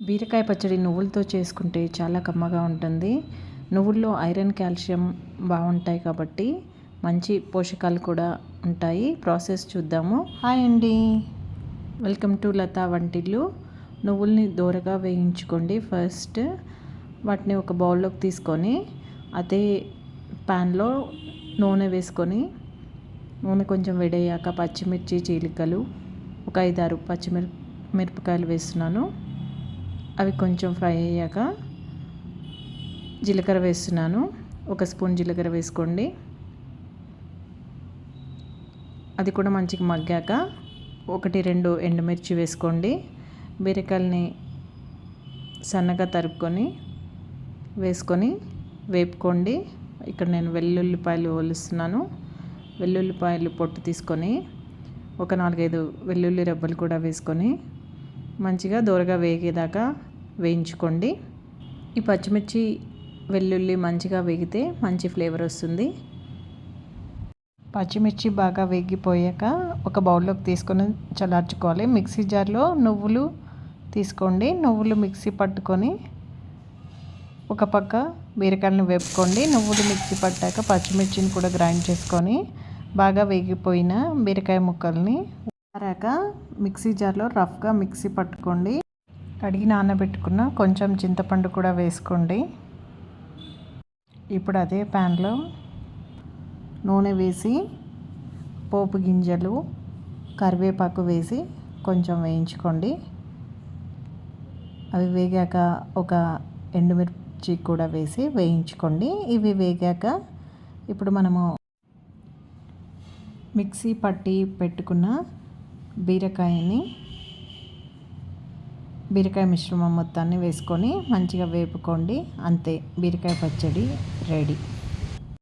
బీరకాయ పచ్చడి నువ్వులతో చేసుకుంటే చాలా కమ్మగా ఉంటుంది. నువ్వుల్లో ఐరన్ కాల్షియం బాగుంటాయి కాబట్టి మంచి పోషకాలు కూడా ఉంటాయి. ప్రాసెస్ చూద్దాము. హాయ్ అండి. వెల్కమ్ టు లతా వంటిల్లు. నువ్వుల్ని దూరగా వేయించుకోండి ఫస్ట్. వాటిని ఒక బౌల్లోకి తీసుకొని అదే ప్యాన్లో నూనె వేసుకొని నూనె కొంచెం వేడయ్యాక పచ్చిమిర్చి చీలికలు ఒక ఐదారు పచ్చిమిర్ మిరపకాయలు వేస్తున్నాను. అవి కొంచెం ఫ్రై అయ్యాక జీలకర్ర వేస్తున్నాను. ఒక స్పూన్ జీలకర్ర వేసుకోండి. అది కూడా మంచిగా మగ్గాక ఒకటి రెండు ఎండుమిర్చి వేసుకోండి. బీరకాయలని సన్నగా తరుపుకొని వేసుకొని వేపుకోండి. ఇక్కడ నేను వెల్లుల్లిపాయలు ఒలుస్తున్నాను. వెల్లుల్లిపాయలు పొట్టు తీసుకొని ఒక నాలుగైదు వెల్లుల్లి రెబ్బలు కూడా వేసుకొని మంచిగా దూరగా వేగేదాకా వేయించుకోండి. ఈ పచ్చిమిర్చి వెల్లుల్లి మంచిగా వేగితే మంచి ఫ్లేవర్ వస్తుంది. పచ్చిమిర్చి బాగా వేగిపోయాక ఒక బౌల్లోకి తీసుకొని చల్లార్చుకోవాలి. మిక్సీ జార్లో నువ్వులు తీసుకోండి. నువ్వులు మిక్సీ పట్టుకొని ఒక పక్క బీరకాయలను వేపుకోండి. నువ్వులు మిక్సీ పట్టాక పచ్చిమిర్చిని కూడా గ్రైండ్ చేసుకొని బాగా వేగిపోయిన బీరకాయ ముక్కల్ని ఆరాక మిక్సీ జార్లో రఫ్గా మిక్సీ పట్టుకోండి. కడిగి నానబెట్టుకున్న కొంచెం చింతపండు కూడా వేసుకోండి. ఇప్పుడు అదే ప్యాన్లో నూనె వేసి పోపు గింజలు కరివేపాకు వేసి కొంచెం వేయించుకోండి. అవి వేగాక ఒక ఎండుమిర్చి కూడా వేసి వేయించుకోండి. ఇవి వేగాక ఇప్పుడు మనము మిక్సీ పట్టి పెట్టుకున్న బీరకాయని బీరకాయ మిశ్రమం మొత్తాన్ని వేసుకొని మంచిగా వేపుకోండి. అంతే బీరకాయ పచ్చడి రెడీ.